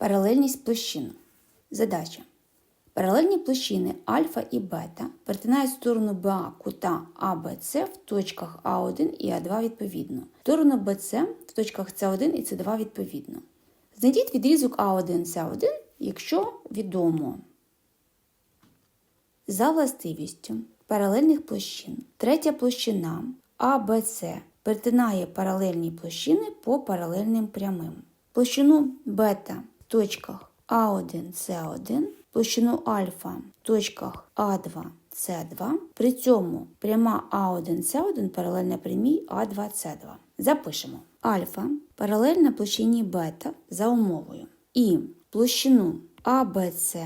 Паралельність площин. Задача. Паралельні площини альфа і бета перетинають сторону БА кута АБЦ в точках А1 і А2 відповідно, сторону БЦ в точках С1 і С2 відповідно. Знайдіть відрізок А1 С1, якщо відомо. За властивістю паралельних площин третя площина АБЦ перетинає паралельні площини по паралельним прямим. Площину бета точках А1, С1, площину альфа в точках А2, С2. При цьому пряма А1, С1 паралельна прямій А2, С2. Запишемо. Альфа паралельна площині бета за умовою. І площину АБЦ,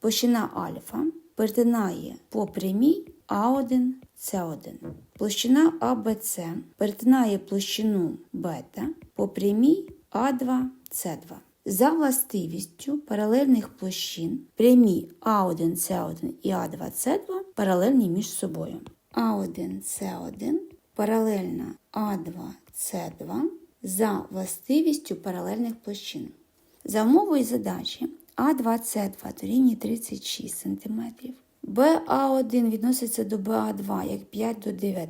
площина альфа перетинає по прямій А1, С1. Площина АБЦ перетинає площину бета по прямій А2, С2. За властивістю паралельних площин прямі А1, С1 і А2, С2 паралельні між собою. А1, С1 паралельна А2, С2 за властивістю паралельних площин. За умовою задачі А2С2 дорівнює 36 см. БА1 відноситься до БА2 як 5 до 9.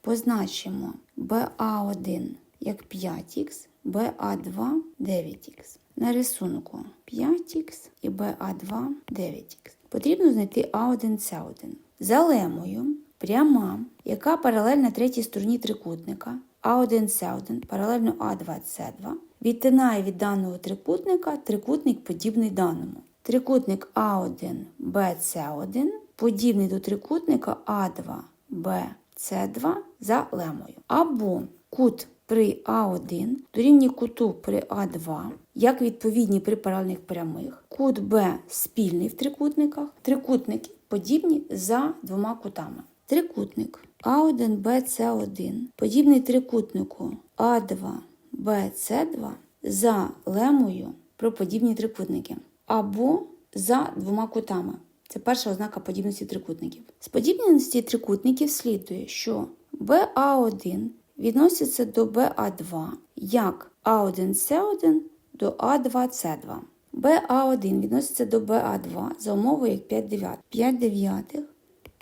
Позначимо БА1 як 5х, БА2 9х. На рисунку 5х і БА2 9х. Потрібно знайти А1С1. За лемою пряма, яка паралельна третій стороні трикутника А1С1 паралельно А2С2, відтинає від даного трикутника трикутник подібний даному. Трикутник А1 БС1 подібний до трикутника А2 БС2 за лемою. Або кут при А1 дорівнює куту при А2, як відповідні при паралельних прямих. Кут Б спільний в трикутниках. Трикутники подібні за двома кутами. Трикутник А1 БС1 подібний трикутнику А2 БС2 за лемою про подібні трикутники або за двома кутами. Це перша ознака подібності трикутників. З подібності трикутників слідує, що БА1 відноситься до БА2 як А1С1 до А2С2. БА1 відноситься до БА2 за умовою як 5 дев'ятих. 5 дев'ятих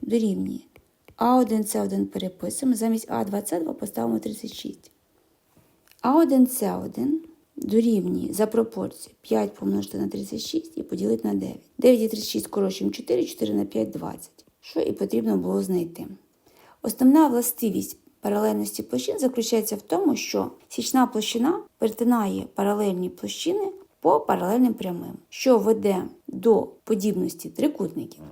дорівнює А1С1 переписуємо, замість А2С2 поставимо 36. А1С1 дорівнює за пропорцією 5 помножити на 36 і поділити на 9. 9 і 36 скорочуємо 4, 4 на 5 – 20. Що і потрібно було знайти. Основна властивість паралельності площин заключається в тому, що січна площина перетинає паралельні площини по паралельним прямим, що веде до подібності трикутників.